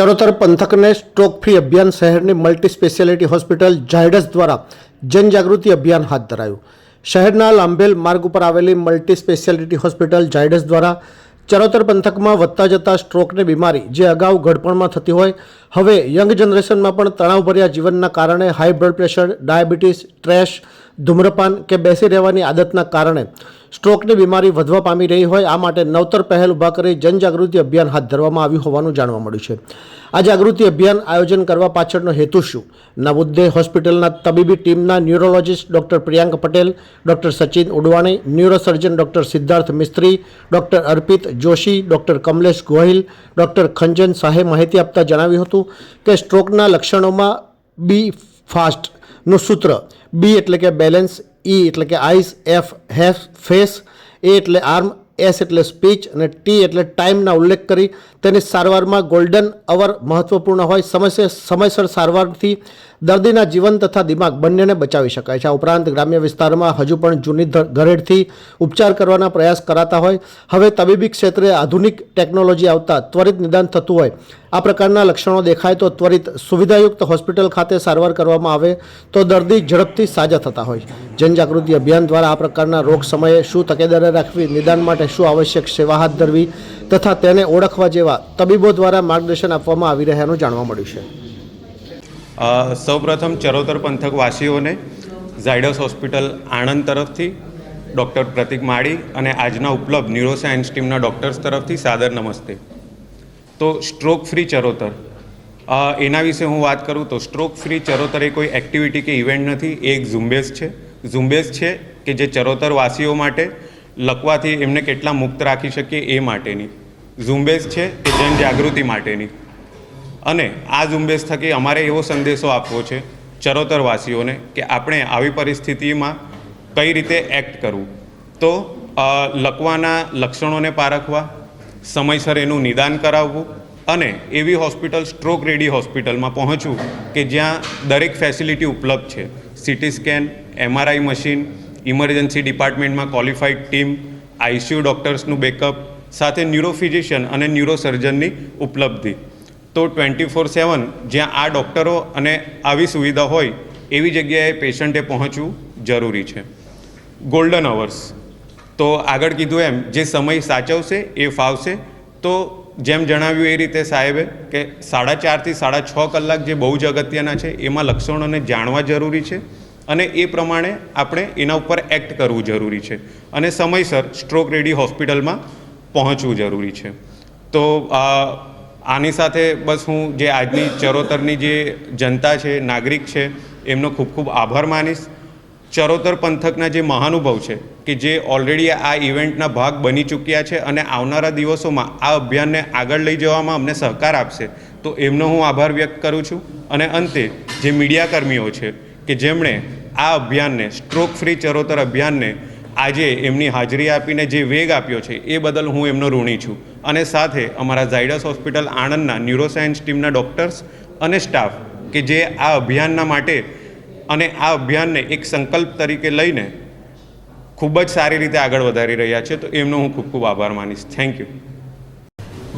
Charotar પંથકને stroke free અભિયાન શહેરની multi speciality hospital Zydus દ્વારા જનજાગૃતિ અભિયાન હાથ ધરાયું. શહેરના લાંભેલ માર્ગ ઉપર આવેલી મલ્ટી સ્પેશિયાલિટી હોસ્પિટલ ઝાયડસ દ્વારા ચરોતર પંથકમાં વધતા જતા સ્ટ્રોકની બીમારી જે અગાઉ ઘડપણમાં થતી હોય, હવે યંગ જનરેશનમાં પણ તણાવભર્યા જીવનના કારણે high blood pressure diabetes stress ધૂમ્રપાન કે બેસી રહેવાની આદતના કારણે સ્ટ્રોકની બીમારી વધવા પામી રહી હોય, આ માટે નવતર પહેલ ઊભા કરી જનજાગૃતિ અભિયાન હાથ ધરવામાં આવ્યું હોવાનું જાણવા મળ્યું છે. આ જાગૃતિ અભિયાન આયોજન કરવા પાછળનો હેતુ શું? ના હોસ્પિટલના તબીબી ટીમના neurologist doctor Priyank Patel, doctor Sachin Udwani, neurosurgeon doctor Siddharth Mistry, doctor Arpit Joshi, doctor Kamlesh Gohil, doctor Khanjan શાહે માહિતી આપતા જણાવ્યું હતું કે સ્ટ્રોકના લક્ષણોમાં બી ફાસ્ટનું સૂત્ર, બી એટલે કે બેલેન્સ ઈ એટલે કે આઈસ, એફ હેફ ફેસ એ એટલે આર્મ, એસ એટલે સ્પીચ અને ટી એટલે ટાઈમના ઉલ્લેખ કરી. તેની સારવારમાં ગોલ્ડન અવર મહત્વપૂર્ણ હોય. સમયસર સમયસર સારવારથી દર્દીના જીવન તથા દિમાગ બંનેને બચાવી શકાય છે. આ ઉપરાંત ગ્રામ્ય વિસ્તારમાં હજુ પણ જૂની ઘરેડથી ઉપચાર કરવાના પ્રયાસ કરાતા હોય. હવે તબીબી ક્ષેત્રે આધુનિક ટેકનોલોજી આવતા ત્વરિત નિદાન થતું હોય. આ પ્રકારના લક્ષણો દેખાય તો ત્વરિત સુવિધાયુક્ત હોસ્પિટલ ખાતે સારવાર કરવામાં આવે તો દર્દી ઝડપથી સાજા થતા હોય. જનજાગૃતિ અભિયાન દ્વારા આ પ્રકારના રોગ સમયે શું તકેદારી રાખવી, નિદાન માટે શું આવશ્યક સેવા હાથ ધરવી તથા તેને ઓળખવા જેવા તબીબો દ્વારા માર્ગદર્શન આપવામાં આવી રહ્યાનું જાણવા મળ્યું છે. સૌપ્રથમ ચરોતર પંથક વાસીઓને ઝાયડસ હોસ્પિટલ આણંદ તરફથી, ડૉક્ટર પ્રતિક માળી અને આજના ઉપલબ્ધ ન્યુરોસાયન્સ ટીમના ડૉક્ટર્સ તરફથી સાદર નમસ્તે. તો સ્ટ્રોક ફ્રી ચરોતર. એના વિશે હું વાત કરું તો સ્ટ્રોક ફ્રી ચરોતર એ કોઈ એક્ટિવિટી કે ઇવેન્ટ નથી, એ એક ઝુંબેશ છે. ઝુંબેશ છે કે જે ચરોતર વાસીઓ માટે લકવાથી એમને કેટલા મુક્ત રાખી શકીએ એ માટેની. ઝુંબેશ છે કે જનજાગૃતિ માટેની. અને આ ઝુંબેશ થકી અમારે એવો સંદેશો આપવો છે ચરોતરવાસીઓને કે આપણે આવી પરિસ્થિતિમાં કઈ રીતે એક્ટ કરવું. તો લકવાના લક્ષણોને પારખવા સમયસર એનું નિદાન કરાવવું અને એવી હોસ્પિટલ સ્ટ્રોક રેડી હોસ્પિટલમાં પહોંચવું કે જ્યાં દરેક ફેસિલિટી ઉપલબ્ધ છે. CT scan MRI machine emergency ડિપાર્ટમેન્ટમાં qualified team ICU ડૉક્ટર્સનું બેકઅપ સાથે ન્યુરોફિઝિશિયન અને ન્યુરોસર્જનની ઉપલબ્ધિ. તો ટ્વેન્ટી ફોર સેવન જ્યાં આ ડૉક્ટરો અને આવી સુવિધા હોય, એવી જગ્યાએ પેશન્ટે પહોંચવું જરૂરી છે. ગોલ્ડન અવર્સ તો આગળ કીધું એમ, જે સમય સાચવશે, એ ફાવશે. તો જેમ જણાવ્યું એ રીતે સાહેબે કે સાડા ચારથી સાડા છ કલાક જે બહુ જ અગત્યના છે, એમાં લક્ષણોને જાણવા જરૂરી છે અને એ પ્રમાણે આપણે એના ઉપર એક્ટ કરવું જરૂરી છે અને સમયસર સ્ટ્રોક રેડી હોસ્પિટલમાં પહોંચવું જરૂરી છે. તો આની સાથે બસ હું જે આજની ચરોતરની જે જનતા છે, નાગરિક છે, એમનો ખૂબ ખૂબ આભાર માનીશ. ચરોતર પંથકના જે મહાનુભાવ છે કે જે ઓલરેડી આ ઇવેન્ટના ભાગ બની ચૂક્યા છે અને આવનારા દિવસોમાં આ અભિયાનને આગળ લઈ જવામાં અમને સહકાર આપશે, તો એમનો હું આભાર વ્યક્ત કરું છું. અને અંતે, જે મીડિયાકર્મીઓ છે કે જેમણે આ અભિયાનને સ્ટ્રોક ફ્રી ચરોતર અભિયાનને આજે એમની હાજરી આપીને જે વેગ આપ્યો છે, એ બદલ હું એમનો ઋણી છું. અને સાથે અમારા ઝાયડસ હોસ્પિટલ આણંદના ન્યુરોસાયન્સ ટીમના ડૉક્ટર્સ અને સ્ટાફ કે જે આ અભિયાનના માટે અને આ અભિયાનને એક સંકલ્પ તરીકે લઈને ખૂબ જ સારી રીતે આગળ વધારી રહ્યા છે, તો એમનો હું ખૂબ ખૂબ આભાર માનીશ. થેન્ક યુ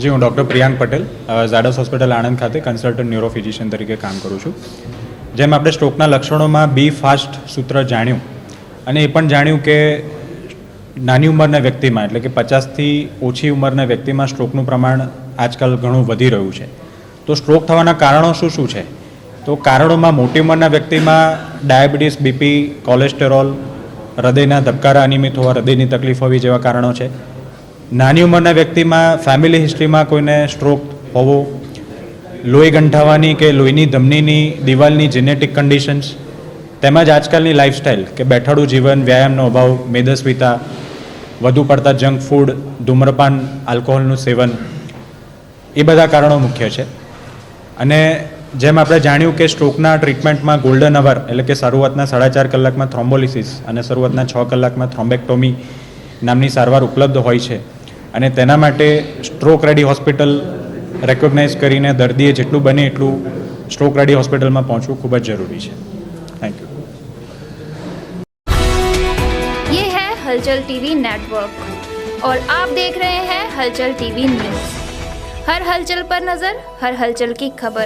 જી, હું ડૉક્ટર પ્રિયાંક પટેલ ઝાડસ હોસ્પિટલ આણંદ ખાતે કન્સલ્ટન્ટ ન્યુરો ફિઝિશિયન તરીકે કામ કરું છું. જેમ આપણે સ્ટ્રોકના લક્ષણોમાં બી ફાસ્ટ સૂત્ર જાણ્યું, અને એ પણ જાણ્યું કે નાની ઉંમરના વ્યક્તિમાં, એટલે કે પચાસથી ઓછી ઉંમરના વ્યક્તિમાં સ્ટ્રોકનું પ્રમાણ આજકાલ ઘણું વધી રહ્યું છે. તો સ્ટ્રોક થવાના કારણો શું શું છે? તો કારણોમાં મોટી ઉંમરના વ્યક્તિમાં ડાયાબિટીસ, બીપી, કોલેસ્ટેરોલ, હૃદયના ધબકારા અનિયમિત હોવા, હૃદયની તકલીફ હોવી જેવા કારણો છે. નાની ઉંમરના વ્યક્તિમાં ફેમિલી હિસ્ટ્રીમાં કોઈને સ્ટ્રોક હોવો, લોહી ગંઠાવાની કે લોહીની ધમનીની દિવાલની જેનેટિક કન્ડિશન્સ તેમજ આજકાલની લાઇફસ્ટાઇલ કે બેઠાડું જીવન, વ્યાયામનો અભાવ, મેદસ્વીતા, વધુ પડતા જંક ફૂડ ધૂમ્રપાન આલ્કોહોલનું સેવન, એ બધા કારણો મુખ્ય છે. અને જેમ આપણે જાણ્યું કે સ્ટ્રોકના ટ્રીટમેન્ટમાં ગોલ્ડન અવર એટલે કે શરૂઆતના સાડા ચાર કલાકમાં થ્રોમ્બોલિસિસ અને શરૂઆતના છ કલાકમાં થ્રોમ્બેક્ટોમી નામની સારવાર ઉપલબ્ધ હોય છે અને તેના માટે સ્ટ્રોક રેડી હોસ્પિટલ રેકોગ્નાઇઝ કરીને દર્દીએ જેટલું બને એટલું સ્ટ્રોક રેડી હોસ્પિટલમાં પહોંચવું ખૂબ જ જરૂરી છે થેન્ક યુ ये है हलचल टीवी नेटवर्क और आप देख रहे हैं हलचल टीवी न्यूज हर हलचल पर नजर हर हलचल की खबर